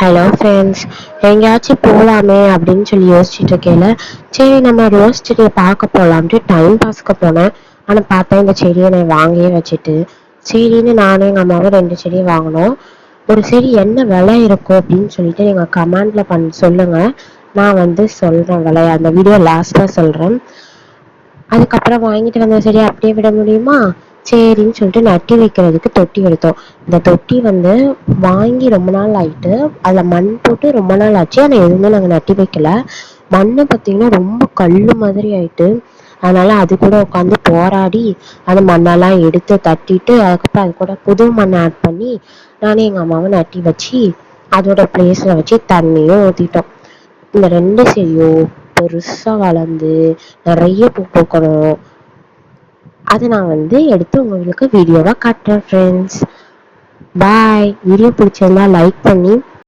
Hello friends எங்கேயாச்சும் போகலாமே அப்படின்னு சொல்லி யோசிச்சுட்டு இருக்கையில சரி நம்ம ரோஸ் செடியை பார்க்க போகலாம்ட்டு டைம் பாஸ்க்கு போனேன். ஆனால் பார்த்தா இந்த செடியை நான் வாங்கியே வச்சுட்டு சரின்னு நானும் எங்கள் அம்மாவும் ரெண்டு செடி வாங்கினோம். ஒரு செடி என்ன விலை இருக்கும் அப்படின்னு சொல்லிட்டு நீங்கள் கமெண்டில் பண் சொல்லுங்கள் நான் வந்து சொல்கிறேன் விலை. அந்த வீடியோ லாஸ்ட்டாக சொல்கிறேன் அதுக்கப்புறம் வாங்கிட்டு வந்த செடியை அப்படியே விட முடியுமா? சரின்னு சொல்லிட்டு நட்டி வைக்கிறதுக்கு தொட்டி எடுத்தோம். இந்த தொட்டி வந்து வாங்கி ரொம்ப நாள் ஆயிட்டு அதில் மண் போட்டு ரொம்ப நாள் ஆச்சு. ஆனால் எதுவுமே நாங்கள் நட்டி வைக்கல. மண் பார்த்தீங்கன்னா ரொம்ப கல் மாதிரி ஆயிட்டு அதனால அது கூட உட்காந்து போராடி அந்த மண்ணெல்லாம் எடுத்து தட்டிட்டு அதுக்கப்புறம் அது கூட புது மண் ஆட் பண்ணி நானே எங்கள் அம்மாவும் நட்டி வச்சு அதோட பிளேஸில் வச்சு தண்ணியும் ஊற்றிட்டோம் இந்த ரெண்டு செடியும் பெருசாக வளர்ந்து நிறைய பூ பூக்கணும். அதை நான் வந்து எடுத்து உங்களுக்கு வீடியோவாக காட்டுறேன் ஃப்ரெண்ட்ஸ் பாய் வீடியோ பிடிச்சிருந்தா லைக் பண்ணி